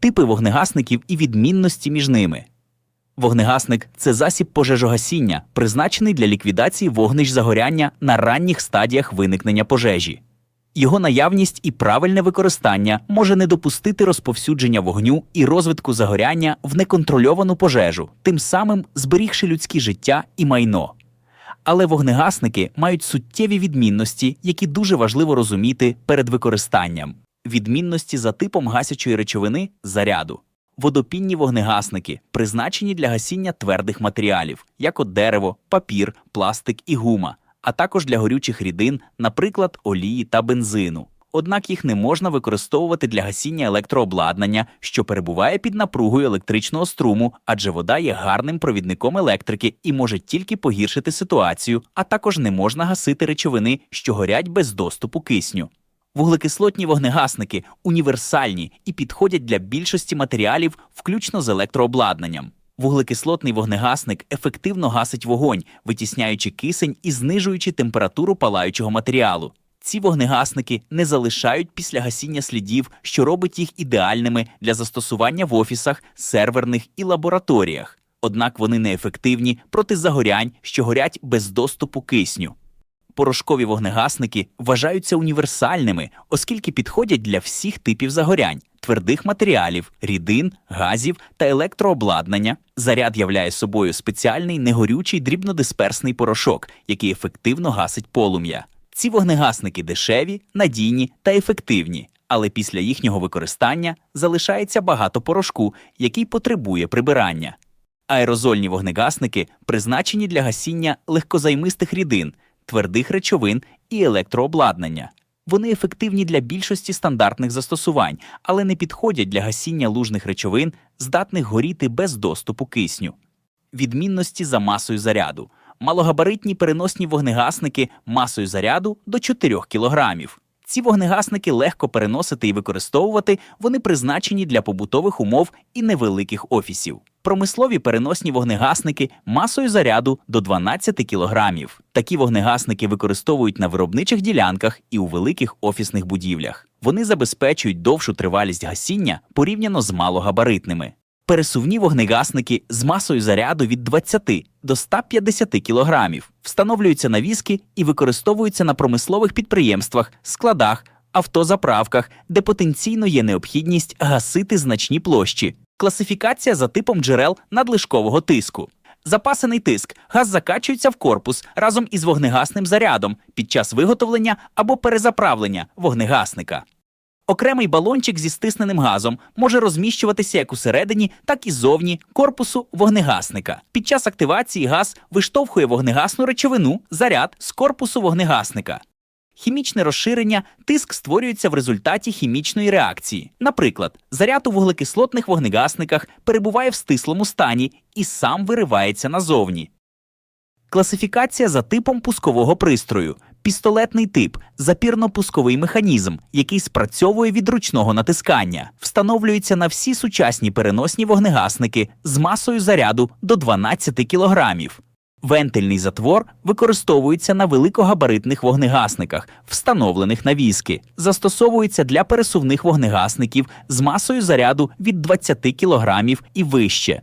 типи вогнегасників і відмінності між ними. Вогнегасник це засіб пожежогасіння, призначений для ліквідації вогнищ загоряння на ранніх стадіях виникнення пожежі. Його наявність і правильне використання може не допустити розповсюдження вогню і розвитку загоряння в неконтрольовану пожежу, тим самим зберігши людське життя і майно. Але вогнегасники мають суттєві відмінності, які дуже важливо розуміти перед використанням. Відмінності за типом гасячої речовини заряду. Водопінні вогнегасники призначені для гасіння твердих матеріалів, як от дерево, папір, пластик і гума, а також для горючих рідин, наприклад, олії та бензину. Однак їх не можна використовувати для гасіння електрообладнання, що перебуває під напругою електричного струму, адже вода є гарним провідником електрики і може тільки погіршити ситуацію, а також не можна гасити речовини, що горять без доступу кисню. Вуглекислотні вогнегасники універсальні і підходять для більшості матеріалів, включно з електрообладнанням. Вуглекислотний вогнегасник ефективно гасить вогонь, витісняючи кисень і знижуючи температуру палаючого матеріалу. Ці вогнегасники не залишають після гасіння слідів, що робить їх ідеальними для застосування в офісах, серверних і лабораторіях. Однак вони неефективні проти загорянь, що горять без доступу кисню. Порошкові вогнегасники вважаються універсальними, оскільки підходять для всіх типів загорянь твердих матеріалів, рідин, газів та електрообладнання. Заряд являє собою спеціальний негорючий дрібнодисперсний порошок, який ефективно гасить полум'я. Ці вогнегасники дешеві, надійні та ефективні, але після їхнього використання залишається багато порошку, який потребує прибирання. Аерозольні вогнегасники призначені для гасіння легкозаймистих рідин, твердих речовин і електрообладнання. Вони ефективні для більшості стандартних застосувань, але не підходять для гасіння лужних речовин, здатних горіти без доступу кисню. Відмінності за масою заряду. Малогабаритні переносні вогнегасники масою заряду до 4 кг. Ці вогнегасники легко переносити і використовувати, вони призначені для побутових умов і невеликих офісів. Промислові переносні вогнегасники масою заряду до 12 кг. Такі вогнегасники використовують на виробничих ділянках і у великих офісних будівлях. Вони забезпечують довшу тривалість гасіння порівняно з малогабаритними. Пересувні вогнегасники з масою заряду від 20 до 150 кг встановлюються на візки і використовуються на промислових підприємствах, складах, автозаправках, де потенційно є необхідність гасити значні площі. Класифікація за типом джерел надлишкового тиску. Запасений тиск. Газ закачується в корпус разом із вогнегасним зарядом під час виготовлення або перезаправлення вогнегасника. Окремий балончик зі стисненим газом може розміщуватися як усередині, так і зовні корпусу вогнегасника. Під час активації газ виштовхує вогнегасну речовину, заряд з корпусу вогнегасника. Хімічне розширення тиск створюється в результаті хімічної реакції. Наприклад, заряд у вуглекислотних вогнегасниках перебуває в стислому стані і сам виривається назовні. Класифікація за типом пускового пристрою. Пістолетний тип запірно-пусковий механізм, який спрацьовує від ручного натискання, встановлюється на всі сучасні переносні вогнегасники з масою заряду до 12 кг. Вентильний затвор використовується на великогабаритних вогнегасниках, встановлених на візки. Застосовується для пересувних вогнегасників з масою заряду від 20 кг і вище.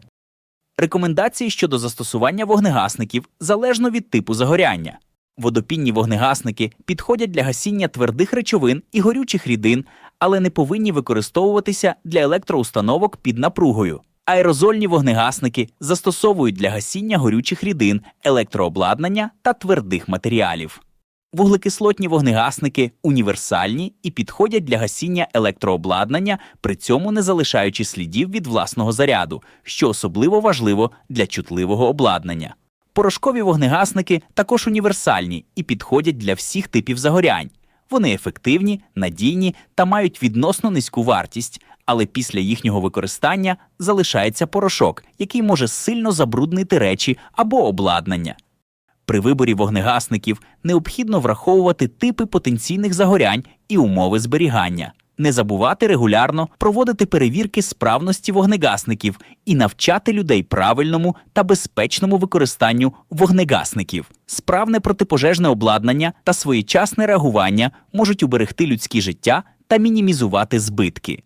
Рекомендації щодо застосування вогнегасників залежно від типу загоряння. Водопінні вогнегасники підходять для гасіння твердих речовин і горючих рідин, але не повинні використовуватися для електроустановок під напругою. Аерозольні вогнегасники застосовують для гасіння горючих рідин, електрообладнання та твердих матеріалів. Вуглекислотні вогнегасники універсальні і підходять для гасіння електрообладнання, при цьому не залишаючи слідів від власного заряду, що особливо важливо для чутливого обладнання. Порошкові вогнегасники також універсальні і підходять для всіх типів загорянь. Вони ефективні, надійні та мають відносно низьку вартість, але після їхнього використання залишається порошок, який може сильно забруднити речі або обладнання. При виборі вогнегасників необхідно враховувати типи потенційних загорянь і умови зберігання. Не забувати регулярно проводити перевірки справності вогнегасників і навчати людей правильному та безпечному використанню вогнегасників. Справне протипожежне обладнання та своєчасне реагування можуть уберегти людські життя та мінімізувати збитки.